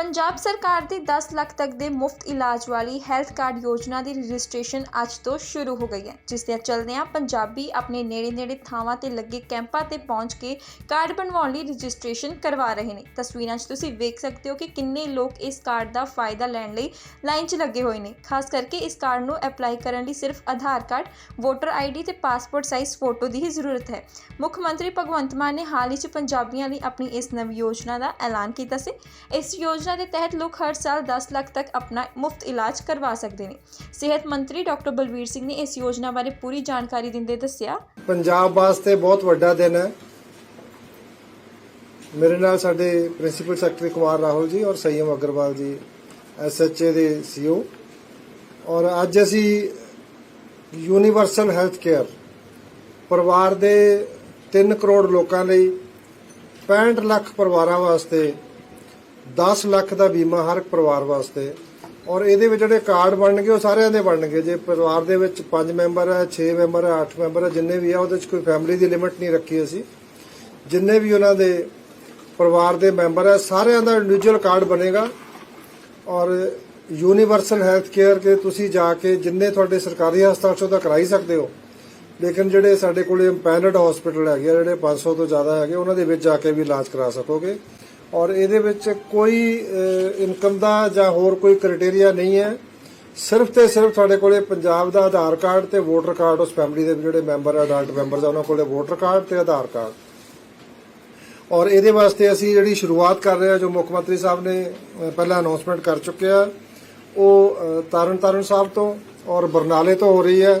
ਪੰਜਾਬ ਸਰਕਾਰ ਦੀ 10 ਲੱਖ ਤੱਕ ਦੇ ਮੁਫਤ ਇਲਾਜ ਵਾਲੀ ਹੈਲਥ ਕਾਰਡ ਯੋਜਨਾ ਦੀ ਰਜਿਸਟ੍ਰੇਸ਼ਨ ਅੱਜ ਤੋਂ ਸ਼ੁਰੂ ਹੋ ਗਈ ਹੈ, ਜਿਸ ਦੇ ਚਲਦਿਆਂ ਪੰਜਾਬੀ ਆਪਣੇ ਨੇੜੇ-ਨੇੜੇ ਥਾਵਾਂ ਤੇ ਲੱਗੇ ਕੈਂਪਾਂ ਤੇ ਪਹੁੰਚ ਕੇ ਕਾਰਡ ਬਣਵਾਉਣ ਲਈ ਰਜਿਸਟ੍ਰੇਸ਼ਨ ਕਰਵਾ ਰਹੇ ਨੇ। ਤਸਵੀਰਾਂ 'ਚ ਤੁਸੀਂ ਵੇਖ ਸਕਦੇ ਹੋ ਕਿ ਕਿੰਨੇ ਲੋਕ ਇਸ ਕਾਰਡ ਦਾ ਫਾਇਦਾ ਲੈਣ ਲਈ ਲਾਈਨ 'ਚ ਲੱਗੇ ਹੋਏ ਨੇ। ਖਾਸ ਕਰਕੇ ਇਸ ਕਾਰਡ ਨੂੰ ਅਪਲਾਈ ਕਰਨ ਲਈ ਸਿਰਫ ਆਧਾਰ ਕਾਰਡ, ਵੋਟਰ ਆਈਡੀ ਤੇ ਪਾਸਪੋਰਟ ਸਾਈਜ਼ ਫੋਟੋ ਦੀ ਹੀ ਜ਼ਰੂਰਤ ਹੈ। ਮੁੱਖ ਮੰਤਰੀ ਭਗਵੰਤ ਮਾਨ ਨੇ ਹਾਲ ਹੀ 'ਚ ਪੰਜਾਬੀਆਂ ਲਈ ਆਪਣੀ ਇਸ ਨਵੀਂ ਯੋਜਨਾ ਦਾ ਐਲਾਨ ਕੀਤਾ ਸੀ। ਇਸ ਯੋਜਨਾ ਦੇ ਤਹਿਤ ਲੋਕ ਹਰ ਸਾਲ 10 ਲੱਖ ਤੱਕ ਆਪਣਾ ਮੁਫਤ ਇਲਾਜ ਕਰਵਾ ਸਕਦੇ ਨੇ। ਸਿਹਤ ਮੰਤਰੀ ਡਾਕਟਰ ਬਲਵੀਰ ਸਿੰਘ ਨੇ ਇਸ ਯੋਜਨਾ ਬਾਰੇ ਪੂਰੀ ਜਾਣਕਾਰੀ ਦਿੰਦੇ ਦੱਸਿਆ। ਪੰਜਾਬ ਵਾਸਤੇ ਬਹੁਤ ਵੱਡਾ ਦਿਨ ਹੈ। ਮੇਰੇ ਨਾਲ ਸਾਡੇ ਪ੍ਰਿੰਸੀਪਲ ਸੈਕਟਰੀ ਕੁਮਾਰ ਰਾਹੁਲ ਜੀ ਔਰ ਸੰਯਮ ਅਗਰਵਾਲ ਜੀ ਐਸਐਚਏ ਦੇ ਸੀਓ ਔਰ ਅੱਜ ਅਸੀਂ ਯੂਨੀਵਰਸਲ ਹੈਲਥ ਕੇਅਰ ਪਰਿਵਾਰ ਦੇ 3 ਕਰੋੜ ਲੋਕਾਂ ਲਈ 65 ਲੱਖ ਪਰਿਵਾਰਾਂ ਵਾਸਤੇ 10 ਲੱਖ ਦਾ ਬੀਮਾ ਹਰ ਪਰਿਵਾਰ ਵਾਸਤੇ। ਔਰ ਇਹਦੇ ਵਿੱਚ ਜਿਹੜੇ ਕਾਰਡ ਬਣਨਗੇ ਉਹ ਸਾਰਿਆਂ ਦੇ ਬਣਨਗੇ। ਜੇ ਪਰਿਵਾਰ ਦੇ ਵਿੱਚ 5 ਮੈਂਬਰ ਹੈ 6 ਮੈਂਬਰ ਹੈ 8 ਮੈਂਬਰ ਹੈ ਜਿੰਨੇ ਵੀ ਆ ਉਹਦੇ ਵਿੱਚ ਕੋਈ ਫੈਮਿਲੀ ਦੀ ਲਿਮਿਟ ਨਹੀਂ ਰੱਖੀ ਅਸੀਂ। ਜਿੰਨੇ ਵੀ ਉਹਨਾਂ ਦੇ ਪਰਿਵਾਰ ਦੇ ਮੈਂਬਰ ਹੈ ਸਾਰਿਆਂ ਦਾ ਇੰਡੀਵਿਜੂਅਲ ਕਾਰਡ ਬਣੇਗਾ। ਔਰ ਯੂਨੀਵਰਸਲ ਹੈਲਥ ਕੇਅਰ ਕੇ ਤੁਸੀਂ ਜਾ ਕੇ ਜਿੰਨੇ ਤੁਹਾਡੇ ਸਰਕਾਰੀ ਹਸਪਤਾਲ ਚੋਂ ਤਾਂ ਕਰਾਈ ਸਕਦੇ ਹੋ। ਲੇਕਿਨ ਜਿਹੜੇ ਸਾਡੇ ਕੋਲੇ ਇੰਪੈਨਡ ਹਸਪੀਟਲ ਹੈਗੇ ਆ, ਜਿਹੜੇ 500 ਤੋਂ ਜ਼ਿਆਦਾ ਹੈਗੇ ਉਹਨਾਂ ਦੇ ਵਿੱਚ ਜਾ ਕੇ ਵੀ ਇਲਾਜ ਕਰਾ ਸਕੋਗੇ। ਔਰ ਇਹਦੇ ਵਿੱਚ ਕੋਈ ਇਨਕਮ ਦਾ ਜਾਂ ਹੋਰ ਕੋਈ ਕ੍ਰਾਈਟੇਰੀਆ ਨਹੀਂ ਹੈ। ਸਿਰਫ ਤੇ ਸਿਰਫ ਤੁਹਾਡੇ ਕੋਲੇ ਪੰਜਾਬ ਦਾ ਆਧਾਰ ਕਾਰਡ ਤੇ ਵੋਟਰ ਕਾਰਡ ਉਸ ਫੈਮਿਲੀ ਦੇ ਜਿਹੜੇ ਮੈਂਬਰ ਅਡਲਟ ਮੈਂਬਰਸ ਆ ਉਹਨਾਂ ਕੋਲੇ ਵੋਟਰ ਕਾਰਡ ਤੇ ਆਧਾਰ ਕਾਰਡ। ਔਰ ਇਹਦੇ ਵਾਸਤੇ ਅਸੀਂ ਜਿਹੜੀ ਸ਼ੁਰੂਆਤ ਕਰ ਰਹੇ ਹਾਂ ਜੋ ਮੁੱਖ ਮੰਤਰੀ ਸਾਹਿਬ ਨੇ ਪਹਿਲਾਂ ਅਨਾਉਂਸਮੈਂਟ ਕਰ ਚੁੱਕੇ ਆ ਉਹ ਅ, ਤਰਨ ਤਾਰਨ ਸਾਹਿਬ ਤੋਂ ਔਰ ਬਰਨਾਲੇ ਤੋਂ ਹੋ ਰਹੀ ਹੈ।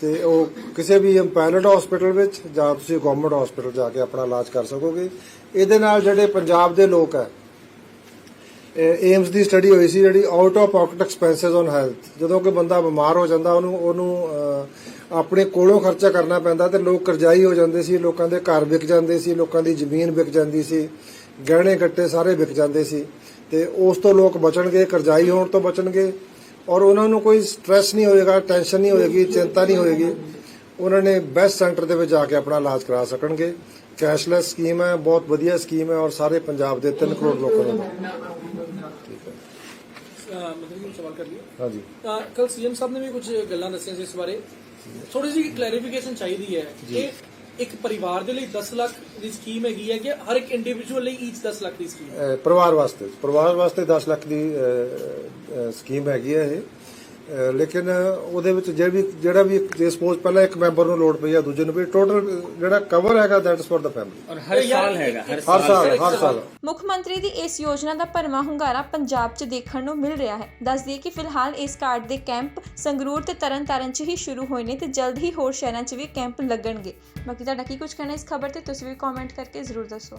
ਤੇ ਉਹ ਕਿਸੇ ਵੀ ਇੰਪੈਨਡ ਹਸਪੀਟਲ ਵਿੱਚ ਜਾਂ ਤੁਸੀਂ ਗਵਰਨਮੈਂਟ ਹਸਪੀਟਲ ਜਾ ਕੇ ਆਪਣਾ ਇਲਾਜ ਕਰ ਸਕੋਗੇ। ਇਹਦੇ ਨਾਲ ਜਿਹੜੇ ਪੰਜਾਬ ਦੇ ਲੋਕ ਹੈ ਏਮਸ ਦੀ ਸਟੱਡੀ ਹੋਈ ਸੀ ਜਿਹੜੀ out of pocket expenses on health ਜਦੋਂ ਕੋਈ ਬੰਦਾ ਬਿਮਾਰ ਹੋ ਜਾਂਦਾ, ਉਹਨੂੰ ਉਹਨੂੰ ਆਪਣੇ ਕੋਲੋਂ ਖਰਚਾ ਕਰਨਾ ਪੈਂਦਾ ਤੇ ਲੋਕ ਕਰਜ਼ਾਈ ਹੋ ਜਾਂਦੇ ਸੀ, ਲੋਕਾਂ ਦੇ ਘਰ ਵਿਕ ਜਾਂਦੇ ਸੀ, ਲੋਕਾਂ ਦੀ ਜ਼ਮੀਨ ਵਿਕ ਜਾਂਦੀ ਸੀ, ਗਹਿਣੇ ਗੱਟੇ ਸਾਰੇ ਵਿਕ ਜਾਂਦੇ ਸੀ। ਤੇ ਉਸ ਤੋਂ ਲੋਕ ਬਚਣਗੇ, ਕਰਜ਼ਾਈ ਹੋਣ ਤੋਂ ਬਚਣਗੇ। ਔਰ ਉਹਨਾਂ ਨੂੰ ਕੋਈ ਸਟ੍ਰੈਸ ਨਹੀਂ ਹੋਏਗਾ ਟੈਨਸ਼ਨ ਨਹੀਂ ਹੋਏਗੀ ਚਿੰਤਾ ਨਹੀਂ ਹੋਏਗੀ। ਉਹਨਾਂ ਨੇ ਬੈਸਟ ਸੈਂਟਰ ਦੇ ਵਿੱਚ ਜਾ ਕੇ ਆਪਣਾ ਇਲਾਜ ਕਰਾ ਸਕਣਗੇ। ਕੈਸ਼ਲੈਸ ਸਕੀਮ ਹੈ ਬਹੁਤ ਵਧੀਆ ਸਕੀਮ ਹੈ ਔਰ ਸਾਰੇ ਪੰਜਾਬ ਦੇ 3 ਕਰੋੜ ਲੋਕਾਂ ਨੂੰ। ਅਹ ਮਤਲਬ ਕਿ ਸਵਾਲ ਕਰ ਲਈਏ। ਹਾਂਜੀ। ਕੱਲ ਸੀਐਮ ਸਾਹਿਬ ਨੇ ਵੀ ਕੁਝ ਗੱਲਾਂ ਦੱਸੀਆਂ ਸੀ ਇਸ ਬਾਰੇ। ਥੋੜੀ ਜਿਹੀ ਕਲੈਰੀਫਿਕੇਸ਼ਨ ਚਾਹੀਦੀ ਹੈ ਕਿ ਇੱਕ ਪਰਿਵਾਰ ਦੇ ਲਈ 10 ਲੱਖ ਦੀ ਸਕੀਮ ਹੈਗੀ ਹੈ ਕਿ ਹਰ ਇੱਕ ਇੰਡੀਵਿਜੂਅਲ ਲਈ ਈਚ 10 ਲੱਖ ਦੀ ਸਕੀਮ ਪਰਿਵਾਰ ਵਾਸਤੇ ਪਰਿਵਾਰ ਵਾਸਤੇ 10 ਲੱਖ ਦੀ ਸਕੀਮ ਹੈਗੀ ਹੈ ਇਹ। ਲੇਕਿਨ ਉਹਦੇ ਵਿੱਚ ਜੇ ਵੀ ਜਿਹੜਾ ਵੀ ਜੇ ਸਪੋਜ਼ ਪਹਿਲਾਂ ਇੱਕ ਮੈਂਬਰ ਨੂੰ ਲੋਡ ਪਈ ਆ ਦੂਜੇ ਨੂੰ ਵੀ ਟੋਟਲ ਜਿਹੜਾ ਕਵਰ ਹੈਗਾ ਦੈਟਸ ਫॉर ਦਾ ਫੈਮਿਲੀ ਔਰ ਹਰ ਸਾਲ ਹੈਗਾ ਹਰ ਸਾਲ। ਹਰ ਸਾਲ। ਮੁੱਖ ਮੰਤਰੀ ਦੀ ਇਸ ਯੋਜਨਾ ਦਾ ਭਰਵਾਂ ਹੁੰਗਾਰਾ ਪੰਜਾਬ 'ਚ ਦੇਖਣ ਨੂੰ ਮਿਲ ਰਿਹਾ ਹੈ। ਦੱਸ ਦਈਏ ਕਿ ਫਿਲਹਾਲ ਇਸ ਕਾਰਡ ਦੇ ਕੈਂਪ ਸੰਗਰੂਰ ਤੇ ਤਰਨਤਾਰਨ 'ਚ ਹੀ ਸ਼ੁਰੂ ਹੋਏ ਨੇ ਤੇ ਜਲਦ ਹੀ ਹੋਰ ਸ਼ਹਿਰਾਂ 'ਚ ਵੀ ਕੈਂਪ ਲੱਗਣਗੇ। ਬਾਕੀ ਤੁਹਾਡਾ ਕੀ ਕੁਝ ਕਹਿਣਾ ਇਸ ਖਬਰ ਤੇ ਤੁਸੀਂ ਵੀ ਕਮੈਂਟ ਕਰਕੇ ਜ਼ਰੂਰ ਦੱਸੋ।